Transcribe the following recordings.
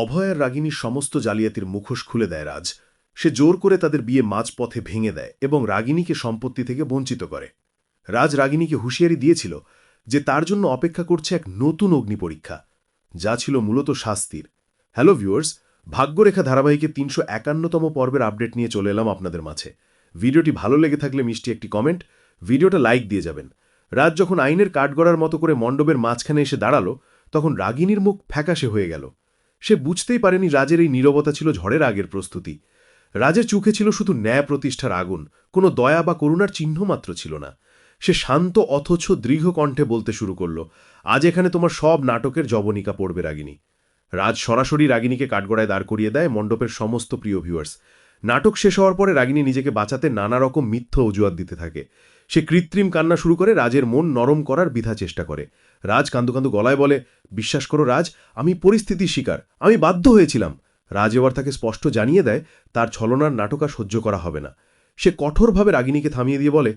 অভয়ের রাগিনীর সমস্ত জালিয়াতির মুখোশ খুলে দেয় রাজ। সে জোর করে তাদের বিয়ে মাঝপথে ভেঙে দেয় এবং রাগিনীকে সম্পত্তি থেকে বঞ্চিত করে। রাজ রাগিনীকে হুঁশিয়ারি দিয়েছিল যে তার জন্য অপেক্ষা করছে এক নতুন অগ্নি পরীক্ষা, যা ছিল মূলত শাস্তির। হ্যালো ভিউয়ার্স, ভাগ্যরেখা ধারাবাহিকের তিনশো একান্নতম পর্বের আপডেট নিয়ে চলে এলাম আপনাদের মাঝে। ভিডিওটি ভালো লেগে থাকলে মিষ্টি একটি কমেন্ট, ভিডিওটা লাইক দিয়ে যাবেন। রাজ যখন আইনের কাঠগড়ার মতো করে মণ্ডপের মাঝখানে এসে দাঁড়াল, তখন রাগিনীর মুখ ফ্যাকাশে হয়ে গেল। সে বুঝতেই পারেনি রাজের এই নীরবতা ছিল ঝড়ের আগের প্রস্তুতি। রাজের চোখে ছিল শুধু ন্যায় প্রতিষ্ঠার আগুন, কোনো দয়া বা করুণার চিহ্ন মাত্র ছিল না। সে শান্ত, অথচ দৃঢ় কণ্ঠে বলতে শুরু করল, আজ এখানে তোমার সব নাটকের জবনিকা পড়বে, রাগিনী। রাজ সরাসরি রাগিনীকে কাঠগড়ায় দাঁড় করিয়ে দেয় মণ্ডপের সমস্ত প্রিয় ভিউয়ার্স নাটক শেষ হওয়ার পরে রাগিনী নিজেকে বাঁচাতে নানা রকম মিথ্য অজুহাত দিতে থাকে। সে কৃত্রিম কান্না শুরু করে রাজের মন নরম করার বিধা চেষ্টা করে। রাজ কান্দু কান্দু গলায় বলে, বিশ্বাস করো রাজ, আমি পরিস্থিতির শিকার, আমি বাধ্য হয়েছিলাম। রাজ এবার তাকে স্পষ্ট জানিয়ে দেয়, তার ছলনার নাটক আর সহ্য করা হবে না। সে কঠোরভাবে রাগিনীকে থামিয়ে দিয়ে বলে,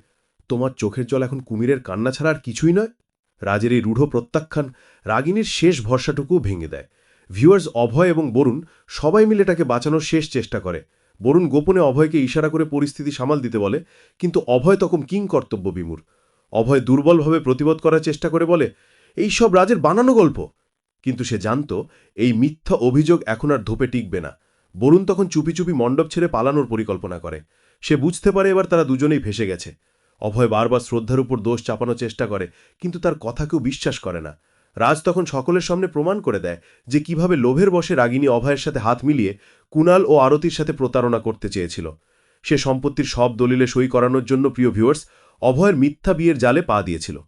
তোমার চোখের জল এখন কুমিরের কান্না ছাড়া আর কিছুই নয়? রাজের এই রূঢ় প্রত্যাখ্যান রাগিনীর শেষ ভরসাটুকুও ভেঙে দেয়। ভিউয়ার্স অভয় এবং বরুণ সবাই মিলে তাকে বাঁচানোর শেষ চেষ্টা করে। বরুণ গোপনে অভয়কে ইশারা করে পরিস্থিতি সামাল দিতে বলে, কিন্তু অভয় তখন কিং কর্তব্য বিমূর অভয় দুর্বলভাবে প্রতিবাদ করার চেষ্টা করে বলে, এই সব রাজের বানানো গল্প? কিন্তু সে জানত, এই মিথ্যা অভিযোগ এখন আর ধোপে টিকবে না। বরুণ তখন চুপি চুপি মণ্ডপ ছেড়ে পালানোর পরিকল্পনা করে। সে বুঝতে পারে এবার তারা দুজনেই ভেসে গেছে। অভয় বারবার শ্রদ্ধার উপর দোষ চাপানোর চেষ্টা করে, কিন্তু তার কথা কেউ বিশ্বাস করে না। রাজ তখন সকলের সামনে প্রমাণ করে দেয় যে কীভাবে লোভের বসে রাগিনী অভয়ের সাথে হাত মিলিয়ে কুণাল ও আরতির সাথে প্রতারণা করতে চেয়েছিল। সে সম্পত্তির সব দলিলে সই করানোর জন্য প্রিয় ভিউয়ার্স, অভয়ের মিথ্যা বিয়ের জালে পা দিয়েছিল।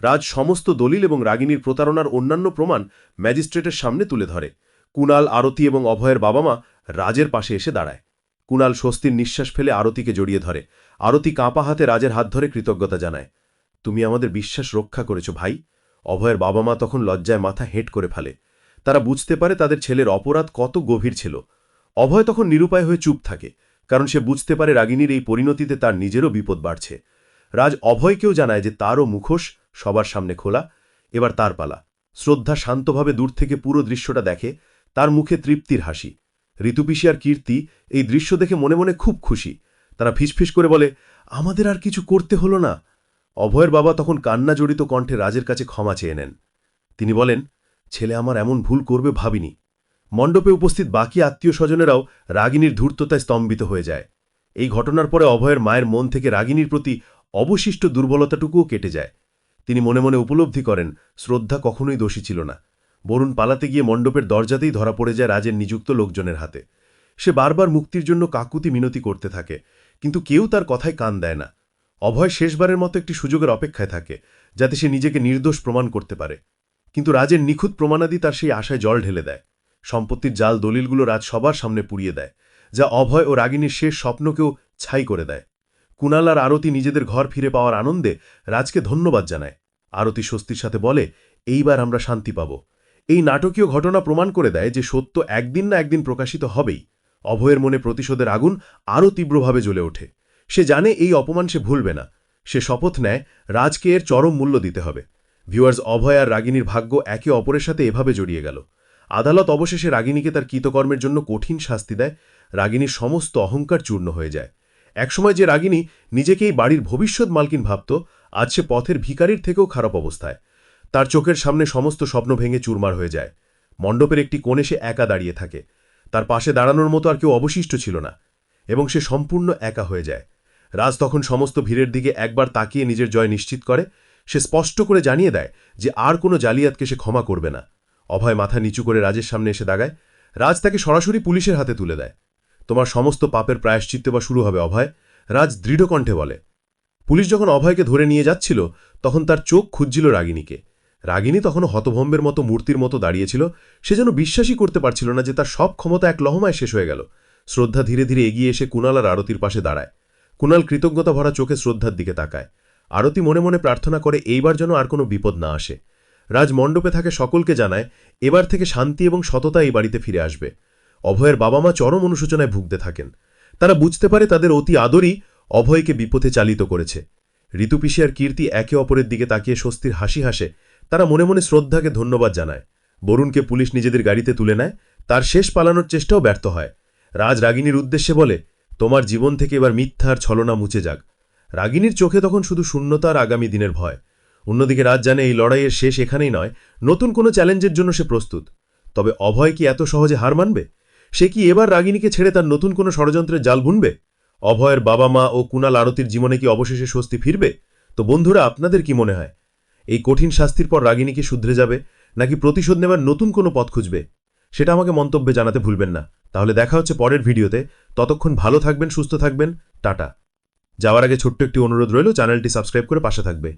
রাজ সমস্ত দলিল এবং রাগিনীর প্রতারণার অন্যান্য প্রমাণ ম্যাজিস্ট্রেটের সামনে তুলে ধরে। কুণাল আরতি এবং অভয়ের বাবা মা রাজের পাশে এসে দাঁড়ায়। কুণাল স্বস্তির নিঃশ্বাস ফেলে আরতিকে জড়িয়ে ধরে। আরতি কাঁপা হাতে রাজের হাত ধরে কৃতজ্ঞতা জানায়। তুমি আমাদের বিশ্বাস রক্ষা করেছ ভাই। অভয়ের বাবা মা তখন লজ্জায় মাথা হেঁট করে ফেলে। তারা বুঝতে পারে তাদের ছেলের অপরাধ কত গভীর ছিল। অভয় তখন নিরুপায় হয়ে চুপ থাকে, কারণ সে বুঝতে পারে রাগিনীর এই পরিণতিতে তার নিজেরও বিপদ বাড়ছে। রাজ অভয়কেও জানায় যে তারও মুখোশ সবার সামনে খোলা, এবার তার পালা। শ্রদ্ধা শান্তভাবে দূর থেকে পুরো দৃশ্যটা দেখে, তার মুখে তৃপ্তির হাসি। ঋতুপিসি আর কীর্তি এই দৃশ্য দেখে মনে মনে খুব খুশি। তারা ফিসফিস করে বলে, আমাদের আর কিছু করতে হলো না। অভয়ের বাবা তখন কান্না জড়িত কণ্ঠে রাজের কাছে ক্ষমা চেয়ে নেন। তিনি বলেন, ছেলে আমার এমন ভুল করবে ভাবিনি। মণ্ডপে উপস্থিত বাকি আত্মীয় স্বজনেরাও রাগিনীর ধূর্ততায় স্তম্ভিত হয়ে যায়। এই ঘটনার পরে অভয়ের মায়ের মন থেকে রাগিনীর প্রতি অবশিষ্ট দুর্বলতাটুকুও কেটে যায়। তিনি মনে মনে উপলব্ধি করেন, শ্রদ্ধা কখনোই দোষী ছিল না। বরুণ পালাতে গিয়ে মণ্ডপের দরজাতেই ধরা পড়ে যায় রাজের নিযুক্ত লোকজনের হাতে। সে বারবার মুক্তির জন্য কাকুতি মিনতি করতে থাকে, কিন্তু কেউ তার কথায় কান দেয় না। অভয় শেষবারের মতো একটি সুযোগের অপেক্ষায় থাকে, যাতে সে নিজেকে নির্দোষ প্রমাণ করতে পারে। কিন্তু রাজের নিখুঁত প্রমাণাদি তার সেই আশায় জল ঢেলে দেয়। সম্পত্তির জাল দলিলগুলো রাজ সবার সামনে পুড়িয়ে দেয়, যা অভয় ও রাগিনীর শেষ স্বপ্নকেও ছাই করে দেয়। কুণাল আর আরতি নিজেদের ঘর ফিরে পাওয়ার আনন্দে রাজকে ধন্যবাদ জানায়। আরতি স্বস্তির সাথে বলে, এইবার আমরা শান্তি পাব। এই নাটকীয় ঘটনা প্রমাণ করে দেয় যে সত্য একদিন না একদিন প্রকাশিত হবেই। অভয়ের মনে প্রতিশোধের আগুন আরও তীব্রভাবে জ্বলে ওঠে। সে জানে এই অপমান সে ভুলবে না। সে শপথ নেয়, রাজকে এর চরম মূল্য দিতে হবে। ভিউয়ার্স, অভয় আর রাগিনীর ভাগ্য একে অপরের সাথে এভাবে জড়িয়ে গেল। আদালত অবশেষে রাগিনীকে তার কৃতকর্মের জন্য কঠিন শাস্তি দেয়, রাগিনীর সমস্ত অহংকার চূর্ণ হয়ে যায়। একসময় যে রাগিনী নিজেকেই বাড়ির ভবিষ্যৎ মালকিন ভাবত, আজ সে পথের ভিকারির থেকেও খারাপ অবস্থায়। তার চোখের সামনে সমস্ত স্বপ্ন ভেঙে চুরমার হয়ে যায়। মণ্ডপের একটি কোণে সে একা দাঁড়িয়ে থাকে। তার পাশে দাঁড়ানোর মতো আর কেউ অবশিষ্ট ছিল না এবং সে সম্পূর্ণ একা হয়ে যায়। রাজ তখন সমস্ত ভিড়ের দিকে একবার তাকিয়ে নিজের জয় নিশ্চিত করে। সে স্পষ্ট করে জানিয়ে দেয় যে আর কোনো জালিয়াতকে সে ক্ষমা করবে না। অভয় মাথা নিচু করে রাজের সামনে এসে দাগায় রাজ তাকে সরাসরি পুলিশের হাতে তুলে দেয়। তোমার সমস্ত পাপের প্রায়শ্চিত্ত বা শুরু হবে অভয়, রাজ দৃঢ় কণ্ঠে বলে। পুলিশ যখন অভয়কে ধরে নিয়ে যাচ্ছিল, তখন তার চোখ খুঁজছিল রাগিনীকে। রাগিনী তখনও হতভম্বের মতো মূর্তির মতো দাঁড়িয়েছিল, সে যেন বিশ্বাসই করতে পারছিল না যে তার সব ক্ষমতা এক লহমায় শেষ হয়ে গেল। শ্রদ্ধা ধীরে ধীরে এগিয়ে এসে কুণাল আর আরতির পাশে দাঁড়ায়। কুণাল কৃতজ্ঞতা ভরা চোখে শ্রদ্ধার দিকে তাকায়। আরতি মনে মনে প্রার্থনা করে, এইবার যেন আর কোনো বিপদ না আসে। রাজ মণ্ডপে থাকে সকলকে জানায়, এবার থেকে শান্তি এবং সততা এই বাড়িতে ফিরে আসবে। অভয়ের বাবা মা চরম অনুশোচনায় ভুগতে থাকেন। তারা বুঝতে পারে তাদের অতি আদরই অভয়কে বিপথে চালিত করেছে। ঋতুপিসি আর কীর্তি একে অপরের দিকে তাকিয়ে স্বস্তির হাসি হাসে, তারা মনে মনে শ্রদ্ধাকে ধন্যবাদ জানায়। বরুণকে পুলিশ নিজেদের গাড়িতে তুলে নেয়, তার শেষ পালানোর চেষ্টাও ব্যর্থ হয়। রাজ রাগিনীর উদ্দেশ্যে বলে, তোমার জীবন থেকে এবার মিথ্যার ছলনা মুছে যাক। রাগিনীর চোখে তখন শুধু শূন্যতার আগামী দিনের ভয়। অন্যদিকে রাজ জানে এই লড়াইয়ের শেষ এখানেই নয়, নতুন কোনো চ্যালেঞ্জের জন্য সে প্রস্তুত। তবে অভয় কি এত সহজে হার মানবে? সে কি এবার রাগিনীকে ছেড়ে তার নতুন কোনো ষড়যন্ত্রের জাল বুনবে? অভয়ের বাবা মা ও কুণাল আরতির জীবনে কি অবশেষে স্বস্তি ফিরবে? তো বন্ধুরা, আপনাদের কি মনে হয়? এই কঠিন শাস্তির পর রাগিনী কি শুধরে যাবে, নাকি প্রতিশোধ নেবার নতুন কোনো পথ খুঁজবে? সেটা আমাকে মন্তব্যে জানাতে ভুলবেন না। তাহলে দেখা হচ্ছে পরের ভিডিওতে। ততক্ষণ ভালো থাকবেন, সুস্থ থাকবেন। টাটা। যাওয়ার আগে ছোট্ট একটি অনুরোধ রইল, চ্যানেলটি সাবস্ক্রাইব করে পাশে থাকবে।